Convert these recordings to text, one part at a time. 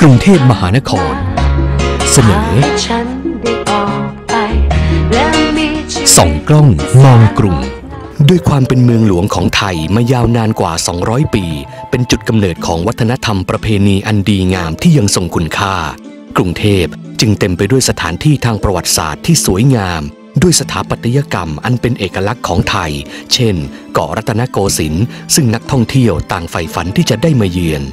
กรุงเทพมหานคร เสนอส่องกล้องมองกรุง ด้วยความเป็นเมืองหลวงของไทยมายาวนานกว่า 200 ปี เป็นจุดกำเนิดของวัฒนธรรมประเพณีอันดีงามที่ยังทรงคุณค่า กรุงเทพจึงเต็มไปด้วยสถานที่ทางประวัติศาสตร์ที่สวยงาม ด้วยสถาปัตยกรรมอันเป็นเอกลักษณ์ของไทย เช่น เกาะรัตนโกสินทร์ซึ่งนักท่องเที่ยวต่างใฝ่ฝันที่จะได้มาเยือน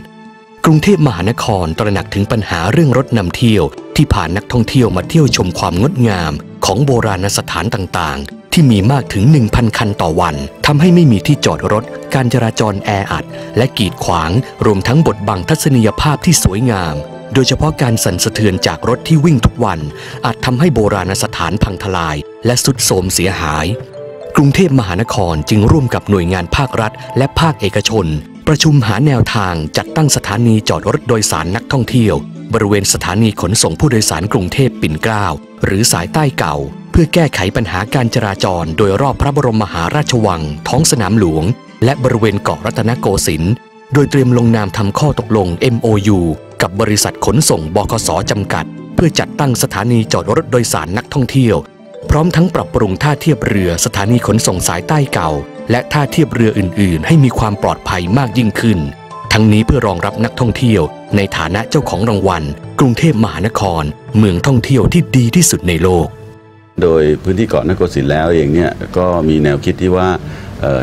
กรุงเทพมหานครตระหนักถึงปัญหาเรื่องรถนำเที่ยว ที่พานักท่องเที่ยวมาเที่ยวชมความงดงาม ของโบราณสถานต่างๆ ที่มีมากถึง 1,000 คันต่อวันทำให้ไม่มีที่จอดรถ การจราจรแออัด และกีดขวาง รวมทั้งบทบังทัศนียภาพที่สวยงาม โดยเฉพาะการสั่นสะเทือนจากรถที่วิ่งทุกวัน อาจทำให้โบราณสถานพังทลาย และสุดโทรมเสียหาย กรุงเทพมหานครจึงร่วมกับหน่วยงานภาครัฐ และภาคเอกชน ประชุมหาแนวทางจัดตั้งสถานีจอดรถโดยสารนักท่องเที่ยว บริเวณสถานีขนส่งผู้โดยสารกรุงเทพปิ่นเกล้าหรือสายใต้เก่า เพื่อแก้ไขปัญหาการจราจร โดยรอบพระบรมมหาราชวัง ท้องสนามหลวง และบริเวณเกาะรัตนโกสินทร์โดยเตรียมลงนามทำข้อตกลง MOU กับบริษัทขนส่งบขสจำกัด เพื่อจัดตั้งสถานีจอดรถโดยสารนักท่องเที่ยว พร้อมทั้งปรับปรุงท่าเทียบเรือสถานีขนส่งสายใต้เก่า และท่าเทียบเรืออื่น ๆ ให้มีความปลอดภัยมากยิ่งขึ้น ทั้งนี้เพื่อรองรับนักท่องเที่ยว ในฐานะเจ้าของรางวัล กรุงเทพมหานคร เมืองท่องเที่ยวที่ดีที่สุดในโลก โดยพื้นที่เกาะนครศรีแล้วเองเนี่ยก็มีแนวคิดที่ว่า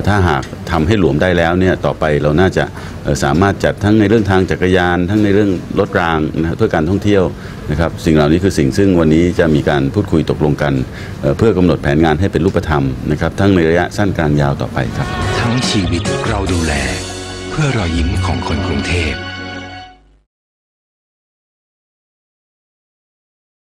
ถ้าหากทำให้หลวมได้แล้วเนี่ยต่อไปเราน่าจะสามารถจัดทั้งในเรื่องทางจักรยาน ทั้งในเรื่องรถรางนะครับเพื่อการท่องเที่ยวนะครับสิ่งเหล่านี้คือสิ่งซึ่งวันนี้จะมีการพูดคุยตกลงกันเเพื่อกำหนดแผนงานให้เป็นรูปธรรมนะครับทั้งในระยะสั้นกลางยาวต่อไปครับ ทั้งชีวิตเราดูแล เพื่อรอยยิ้มของคนกรุงเทพ